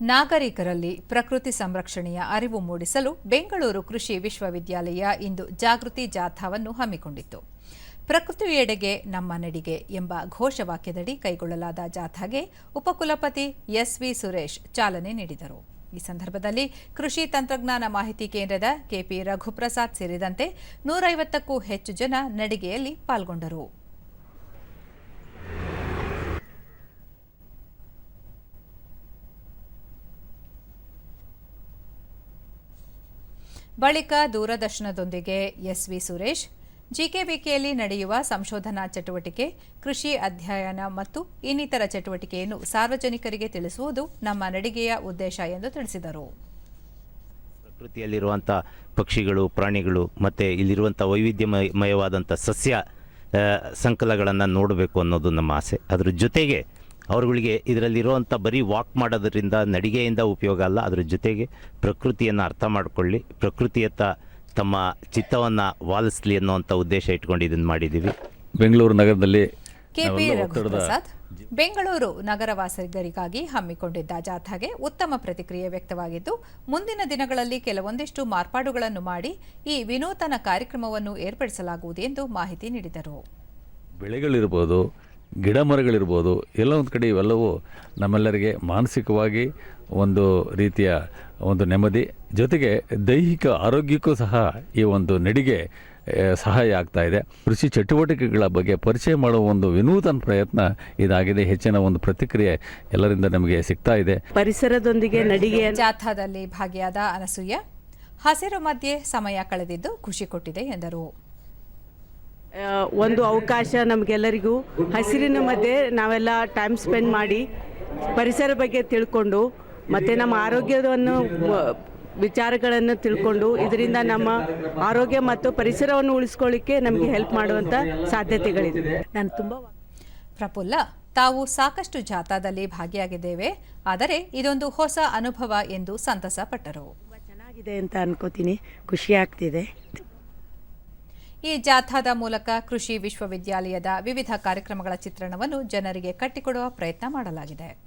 ನಾಗರಿಕರಲ್ಲಿ ಪ್ರಕೃತಿ ಸಂರಕ್ಷಣೆಯ ಅರಿವು ಮೂಡಿಸಲು ಬೆಂಗಳೂರು ಕೃಷಿ ವಿಶ್ವವಿದ್ಯಾಲಯ ಇಂದು ಜಾಗೃತಿ ಜಾಥಾವನ್ನು ಹಮ್ಮಿಕೊಂಡಿತ್ತು. ಪ್ರಕೃತಿಯೆಡೆಗೆ ನಮ್ಮ ನಡಿಗೆ ಎಂಬ ಘೋಷವಾಕ್ಯದಡಿ ಕೈಗೊಳ್ಳಲಾದ ಜಾಥಾಗೆ ಉಪಕುಲಪತಿ ಎಸ್ವಿ ಸುರೇಶ್ ಚಾಲನೆ ನೀಡಿದರು. ಈ ಸಂದರ್ಭದಲ್ಲಿ ಕೃಷಿ ತಂತ್ರಜ್ಞಾನ ಮಾಹಿತಿ ಕೇಂದ್ರದ ಕೆಪಿ ರಘುಪ್ರಸಾದ್ ಸೇರಿದಂತೆ ನೂರೈವತ್ತಕ್ಕೂ ಹೆಚ್ಚು ಜನ ನಡಿಗೆಯಲ್ಲಿ ಪಾಲ್ಗೊಂಡರು. ಬಳಿಕ ದೂರದರ್ಶನದೊಂದಿಗೆ ಎಸ್ ವಿ ಸುರೇಶ್, ಜಿಕೆವಿಕೆಯಲ್ಲಿ ನಡೆಯುವ ಸಂಶೋಧನಾ ಚಟುವಟಿಕೆ, ಕೃಷಿ ಅಧ್ಯಯನ ಮತ್ತು ಇನ್ನಿತರ ಚಟುವಟಿಕೆಯನ್ನು ಸಾರ್ವಜನಿಕರಿಗೆ ತಿಳಿಸುವುದು ನಮ್ಮ ನಡಿಗೆಯ ಉದ್ದೇಶ ಎಂದು ತಿಳಿಸಿದರು. ಪ್ರಕೃತಿಯಲ್ಲಿರುವಂಥ ಪಕ್ಷಿಗಳು, ಪ್ರಾಣಿಗಳು ಮತ್ತು ಇಲ್ಲಿರುವಂಥ ವೈವಿಧ್ಯಮಯವಾದಂಥ ಸಸ್ಯ ಸಂಕಲಗಳನ್ನು ನೋಡಬೇಕು ಅನ್ನೋದು ನಮ್ಮ ಆಸೆ. ಅದರ ಜೊತೆಗೆ ಅವರುಗಳಿಗೆ ಇದರಲ್ಲಿರುವಂಥ ಬರೀ ವಾಕ್ ಮಾಡೋದರಿಂದ ನಡಿಗೆಯಿಂದ ಉಪಯೋಗ ಅಲ್ಲ ಅದರ ಜೊತೆಗೆ ಪ್ರಕೃತಿಯನ್ನು ಅರ್ಥ ಮಾಡಿಕೊಳ್ಳಿ. ಪ್ರಕೃತಿಯತ್ತ ತಮ್ಮ ಚಿತ್ತವನ್ನು ವಾಲಿಸ್ಲಿ ಅನ್ನೋವಂಥ ಉದ್ದೇಶ ಇಟ್ಕೊಂಡು ಇದನ್ನು ಮಾಡಿದ್ದೀವಿ ಬೆಂಗಳೂರು ನಗರದಲ್ಲಿ ಕೆಪಿ ರಘುಪ್ರಸಾದ್ ಬೆಂಗಳೂರು ನಗರವಾಸಿಗರಿಗಾಗಿ ಹಮ್ಮಿಕೊಂಡಿದ್ದ ಜಾಥಾಗೆ ಉತ್ತಮ ಪ್ರತಿಕ್ರಿಯೆ ವ್ಯಕ್ತವಾಗಿದ್ದು ಮುಂದಿನ ದಿನಗಳಲ್ಲಿ ಕೆಲವೊಂದಿಷ್ಟು ಮಾರ್ಪಾಡುಗಳನ್ನು ಮಾಡಿ ಈ ವಿನೂತನ ಕಾರ್ಯಕ್ರಮವನ್ನು ಏರ್ಪಡಿಸಲಾಗುವುದು ಎಂದು ಮಾಹಿತಿ ನೀಡಿದರು. ಬೆಳೆಗಳಿರ್ಬೋದು ಗಿಡ ಮರಗಳಿರ್ಬೋದು ಎಲ್ಲ ಒಂದು ಕಡೆ ಇವೆಲ್ಲವೂ ನಮ್ಮೆಲ್ಲರಿಗೆ ಮಾನಸಿಕವಾಗಿ ಒಂದು ರೀತಿಯ ಒಂದು ನೆಮ್ಮದಿ ಜೊತೆಗೆ ದೈಹಿಕ ಆರೋಗ್ಯಕ್ಕೂ ಸಹ ಈ ಒಂದು ನಡಿಗೆ ಸಹಾಯ ಆಗ್ತಾ ಇದೆ. ಕೃಷಿ ಚಟುವಟಿಕೆಗಳ ಬಗ್ಗೆ ಪರಿಚಯ ಮಾಡುವ ಒಂದು ವಿನೂತನ ಪ್ರಯತ್ನ ಇದಾಗಿದೆ. ಹೆಚ್ಚಿನ ಒಂದು ಪ್ರತಿಕ್ರಿಯೆ ಎಲ್ಲರಿಂದ ನಮಗೆ ಸಿಗ್ತಾ ಇದೆ. ಪರಿಸರದೊಂದಿಗೆ ನಡಿಗೆ ಜಾಥಾದಲ್ಲಿ ಭಾಗಿಯಾದ ಅನಸೂಯ ಹಸಿರು ಮಧ್ಯೆ ಸಮಯ ಕಳೆದಿದ್ದು ಖುಷಿ ಕೊಟ್ಟಿದೆ ಎಂದರು. ಒಂದು ಅವಕಾಶ ನಮಗೆಲ್ಲರಿಗೂ. ಹಸಿರಿನ ಮಧ್ಯೆ ನಾವೆಲ್ಲ ಟೈಮ್ ಸ್ಪೆಂಡ್ ಮಾಡಿ ಪರಿಸರ ಬಗ್ಗೆ ತಿಳ್ಕೊಂಡು ಮತ್ತು ನಮ್ಮ ಆರೋಗ್ಯವನ್ನು ವಿಚಾರಗಳನ್ನು ತಿಳ್ಕೊಂಡು ಇದರಿಂದ ನಮ್ಮ ಆರೋಗ್ಯ ಮತ್ತು ಪರಿಸರವನ್ನು ಉಳಿಸ್ಕೊಳ್ಳಿಕ್ಕೆ ನಮಗೆ ಹೆಲ್ಪ್ ಮಾಡುವಂಥ ಸಾಧ್ಯತೆಗಳಿದೆ. ನಾನು ತುಂಬ ಪ್ರಫುಲ್ಲ ತಾವು ಸಾಕಷ್ಟು ಜಾಥಾದಲ್ಲಿ ಭಾಗಿಯಾಗಿದ್ದೇವೆ. ಆದರೆ ಇದೊಂದು ಹೊಸ ಅನುಭವ ಎಂದು ಸಂತಸ ಪಟ್ಟರು. ತುಂಬ ಚೆನ್ನಾಗಿದೆ ಅಂತ ಅನ್ಕೋತೀನಿ. ಖುಷಿ ಆಗ್ತಿದೆ. ಈ ಜಾಥಾದ ಮೂಲಕ ಕೃಷಿ ವಿಶ್ವವಿದ್ಯಾಲಯದ ವಿವಿಧ ಕಾರ್ಯಕ್ರಮಗಳ ಚಿತ್ರಣವನ್ನು ಜನರಿಗೆ ಕಟ್ಟಿಕೊಡುವ ಪ್ರಯತ್ನ ಮಾಡಲಾಗಿದೆ.